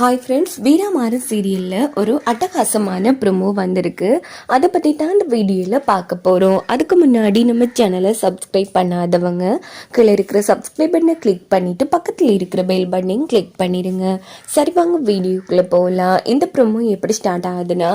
Hi friends வீராமாறன் சீரியலில் ஒரு அட்டகாசமான ப்ரொமோ வந்திருக்கு. அதை பற்றி தான் இந்த வீடியோவில் பார்க்க போகிறோம் அதுக்கு முன்னாடி நம்ம சேனலை சப்ஸ்கிரைப் பண்ணாதவங்க கீழே இருக்கிற சப்ஸ்கிரைப் பட்டனை கிளிக் பண்ணிவிட்டு பக்கத்தில் இருக்கிற பெல் பட்டனையும் கிளிக் பண்ணிடுங்க சரி வாங்க வீடியோக்குள்ளே போகலாம் இந்த ப்ரொமோ எப்படி ஸ்டார்ட் ஆகுதுன்னா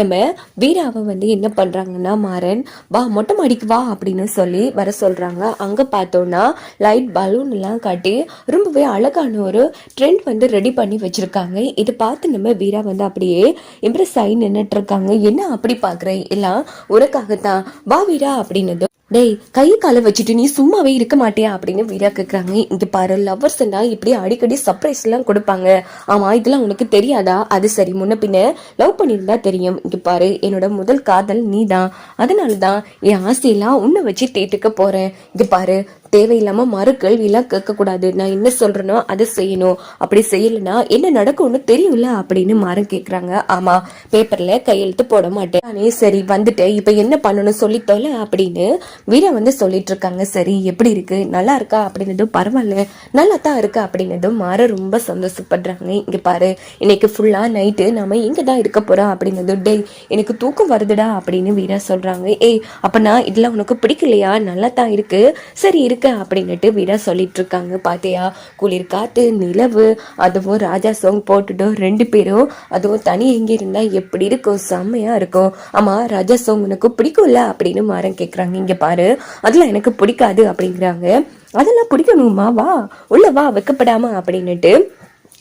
நம்ம வீராவை வந்து என்ன பண்ணுறாங்கன்னா மாறன் வா மொட்டை மாடிக்கு வா அப்படின்னு சொல்லி வர சொல்கிறாங்க அங்கே பார்த்தோன்னா லைட் பலூன் எல்லாம் காட்டி ரொம்பவே அழகான ஒரு ட்ரெண்ட் வந்து ரெடி பண்ணி வச்சிருக்காங்க. இதை பார்த்து நம்ம வீரா வந்து அப்படியே இம்ப்ரெஸ் ஆகி நின்றுட்டு இருக்காங்க. என்ன அப்படி பார்க்குறேன் எல்லாம் உனக்காகத்தான். வா வீரா அப்படின்னது டேய் கை காலை வச்சுட்டு நீ சும்மாவே இருக்க மாட்டியா? அப்படின்னு வீரா கேட்குறாங்க இங்கே பாரு லவ்வர்ஸ்னா இப்படி அடிக்கடி சர்ப்ரைஸ்லாம் கொடுப்பாங்க. ஆமாம் இதெல்லாம் உனக்கு தெரியாதா? அது சரி முன்ன பின்ன லவ் பண்ணியிருந்தா தெரியும். இங்கே பாரு என்னோட முதல் காதல் நீ தான் அதனால தான் என் ஆசையெல்லாம் உன்னை வச்சு தேட்டுக்க போகிறேன் இங்கே பாரு தேவையில்லாமல் மறு கேள்வியெல்லாம் கேட்கக்கூடாது. நான் என்ன சொல்கிறேனோ அதை செய்யணும். அப்படி செய்யலைன்னா என்ன நடக்கும்னு தெரியும்ல? அப்படின்னு மாறன் கேட்குறாங்க ஆமாம் பேப்பரில் கையெழுத்து போட மாட்டேன். நானே சரி வந்துட்டேன். இப்போ என்ன பண்ணணும் சொல்லித்தோல அப்படின்னு வீரா வந்து சொல்லிட்டு இருக்காங்க சரி எப்படி இருக்கு? நல்லா இருக்கா அப்படின்னதும் பரவாயில்ல. நல்லா தான் இருக்கா அப்படின்னதும் மாற ரொம்ப சந்தோஷப்படுறாங்க. இங்க பாரு இன்னைக்கு ஃபுல்லா நைட்டு நாம இங்க தான் இருக்க போறோம் அப்படின்னதும் டே எனக்கு தூக்கம் வருதுடா அப்படின்னு வீரா சொல்றாங்க. ஏய் அப்பனா இதெல்லாம் உனக்கு பிடிக்கலையா? நல்லா தான் இருக்கு. சரி இருக்க அப்படின்னுட்டு வீரா சொல்லிட்டு இருக்காங்க பாத்தியா குளிர் காத்து நிலவு அதுவும் ராஜா சாங் போட்டுட்டோம் ரெண்டு பேரும். அதுவும் தனி எங்க இருந்தா எப்படி இருக்கும்? செம்மையா இருக்கும். ஆமா ராஜா சாங் உனக்கு பிடிக்கும்ல? அப்படின்னு மாறன் கேக்குறாங்க. இங்க பாரு அதெல்லாம் எனக்கு பிடிக்காது அப்படிங்கிறாங்க. அதெல்லாம் பிடிக்கணுமா? வா உள்ள வா வைக்கப்படாம அப்படின்னுட்டு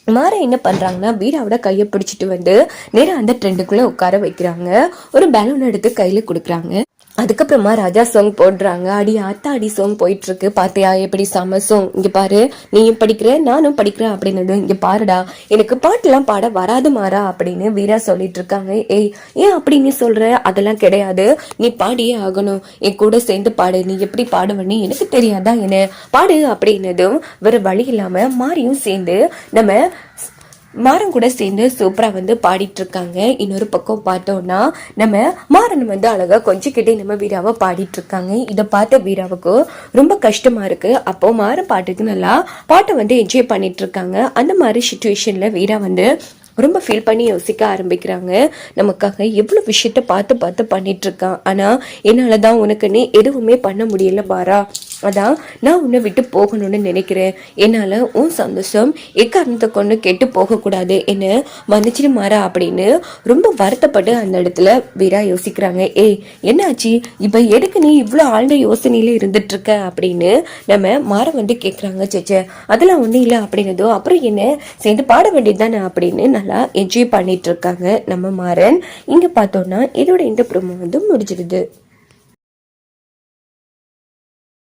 மாற என்ன பண்றாங்கன்னா வீராவோட கையை பிடிச்சிட்டு வந்து நேராக அந்த ட்ரெண்டுக்குள்ள உட்கார வைக்கிறாங்க. ஒரு பலூன் எடுத்து கையில கொடுக்குறாங்க. அதுக்கப்புறமா ராஜா சாங் போடுறாங்க. அடி ஆத்தா அடி சாங் போயிட்டு இருக்கு பாத்தியா எப்படி செம சாங் இங்க பாரு. நீயும் படிக்கிற நானும் படிக்கிறேன் அப்படின்னு இங்க பாருடா. எனக்கு பாட்டுலாம் பாட வராது மாறா அப்படின்னு வீரா சொல்லிட்டு இருக்காங்க ஏய் ஏன் அப்படி நீ சொல்ற? அதெல்லாம் கிடையாது. நீ பாடியே ஆகணும். என் கூட சேர்ந்து பாடு. நீ எப்படி பாடுவன்னு எனக்கு தெரியாதா என்ன? பாடு அப்படின்னதும் வேற வழி இல்லாம மாறியும் சேர்ந்து நம்ம மாறன் கூட சேர்ந்து சூப்பராக வந்து பாடிட்டு இருக்காங்க இன்னொரு பக்கம் பார்த்தோம்னா நம்ம மாறன் வந்து அழகாக கொஞ்சிக்கிட்டே நம்ம வீராவை பாடிட்டு இருக்காங்க இதை பார்த்த வீராவுக்கு ரொம்ப கஷ்டமா இருக்கு. அப்போ மாறன் பாட்டுக்கு நல்லா பாட்டை வந்து என்ஜாய் பண்ணிட்டு இருக்காங்க அந்த மாதிரி சுச்சுவேஷன்ல வீரா வந்து ரொம்ப ஃபீல் பண்ணி யோசிக்க ஆரம்பிக்கிறாங்க. நமக்காக எவ்வளோ விஷயத்த பார்த்து பார்த்து பண்ணிட்டு இருக்கான் ஆனால் என்னால் தான் உனக்குன்னு எதுவுமே பண்ண முடியல பாரா. அதான் நான் உன்னை விட்டு போகணும்னு நினைக்கிறேன். என்னால் உன் சந்தோஷம் எக்காரணத்தை கொண்டு கெட்டு போகக்கூடாது என்ன மன்னிச்சிட்டு மாறா அப்படின்னு ரொம்ப வருத்தப்பட்டு அந்த இடத்துல வீரா யோசிக்கிறாங்க. ஏய் என்னாச்சு? இப்போ எதுக்கு நீ இவ்வளோ ஆழ்ந்த யோசனையில இருந்துட்டுருக்க அப்படின்னு நம்ம மாற வந்து கேட்குறாங்க சேச்சே. அதெல்லாம் ஒன்றும் இல்லை அப்படின்னதோ அப்புறம் என்ன? சேர்ந்து பாட வேண்டியது தானே அப்படின்னு நல்லா என்ஜாய் பண்ணிட்டு இருக்காங்க நம்ம மாறன். இங்கே பார்த்தோன்னா இதோட இந்த ப்ரோமோ வந்து முடிஞ்சிருது